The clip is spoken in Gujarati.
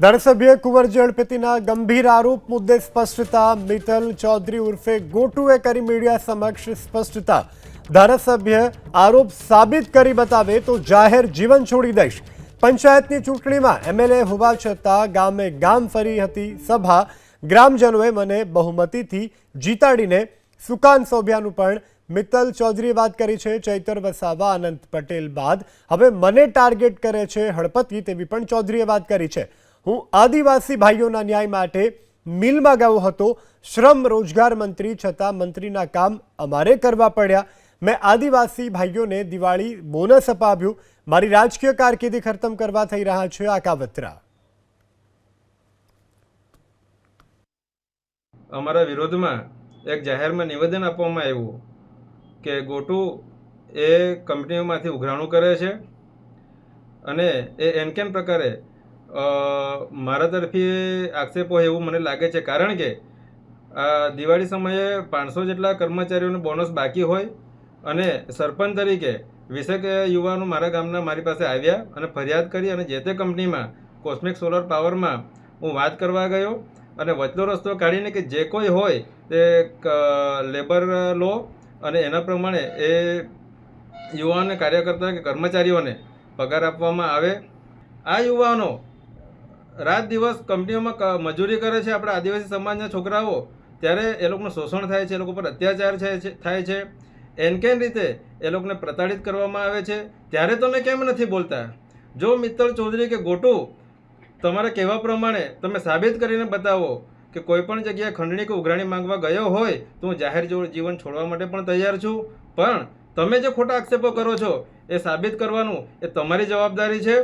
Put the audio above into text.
ધારાસભ્ય કુંવરજી અળપતિના ગંભીર આરોપ મુદ્દે સ્પષ્ટતા, મિતલ ચૌધરી ઉર્ફે ગોટુએ કરી મીડિયા સમક્ષ સ્પષ્ટતા. ધારાસભ્ય આરોપ સાબિત કરી બતાવે તો જાહેર જીવન છોડી દઈશ. પંચાયતની ચૂંટણીમાં એમએલએ હોવા છતાં ગામે ગામ ફરી હતી સભા. ગ્રામજનોએ મને બહુમતીથી જીતાડીને સુકાન સોભ્યાનું પણ મિત્તલ ચૌધરીએ વાત કરી છે ચૈતર વસાવા, અનંત પટેલ બાદ. હવે મને ટાર્ગેટ કરે છે હળપતિ તેવી પણ ચૌધરીએ વાત કરી છે. હું આદિવાસી ભાઈઓના ન્યાય માટે મિલમાં ગયો હતો. શ્રમ રોજગાર મંત્રી છતાં મંત્રીના કામ અમારે કરવા પડ્યા. મેં આદિવાસી ભાઈઓને દિવાળી બોનસ અપાવ્યું. મારી રાજકીય કારકિર્દી ખતમ કરવા થઈ રહ્યા છે આ કાવતરા અમારા વિરોધમાં એક જાહેરમાં નિવેદન આપવામાં આવ્યું કે ગોટુ એ કંપનીઓમાંથી ઉઘરાણું કરે છે અને એ એનકેન પ્રકારે મારા તરફી આક્ષેપ હોય એવું મને લાગે છે. કારણ કે દિવાળી સમયે પાંચસો જેટલા કર્મચારીઓનું બોનસ બાકી હોય અને સરપંચ તરીકે વીસેક યુવાનો મારા ગામના મારી પાસે આવ્યા અને ફરિયાદ કરી અને જે તે કંપનીમાં કોસ્મિક સોલર પાવરમાં હું વાત કરવા ગયો અને વચલો રસ્તો કાઢીને કે જે કોઈ હોય તે લેબર લો અને એના પ્રમાણે એ યુવાનને કાર્યકર્તા કે કર્મચારીઓને પગાર આપવામાં આવે. આ યુવાનો રાત દિવસ કંપનીઓમાં મજૂરી કરે છે આપણા આદિવાસી સમાજના છોકરાઓ, ત્યારે એ લોકોનું શોષણ થાય છે, એ લોકો પર અત્યાચાર થાય છે- થાય છે. એનકેન રીતે એ લોકોને પ્રતાડિત કરવામાં આવે છે. ત્યારે તમે કેમ નથી બોલતા? જો મિત્તલ ચૌધરી કે ગોટુ, તમારા કહેવા પ્રમાણે તમે સાબિત કરીને બતાવો કે કોઈ પણ જગ્યાએ ખંડણી કે ઉઘરાણી માંગવા ગયો હોય, તો હું જાહેર જીવન છોડવા માટે પણ તૈયાર છું. પણ તમે જે ખોટા આક્ષેપો કરો છો, એ સાબિત કરવાનું એ તમારી જવાબદારી છે.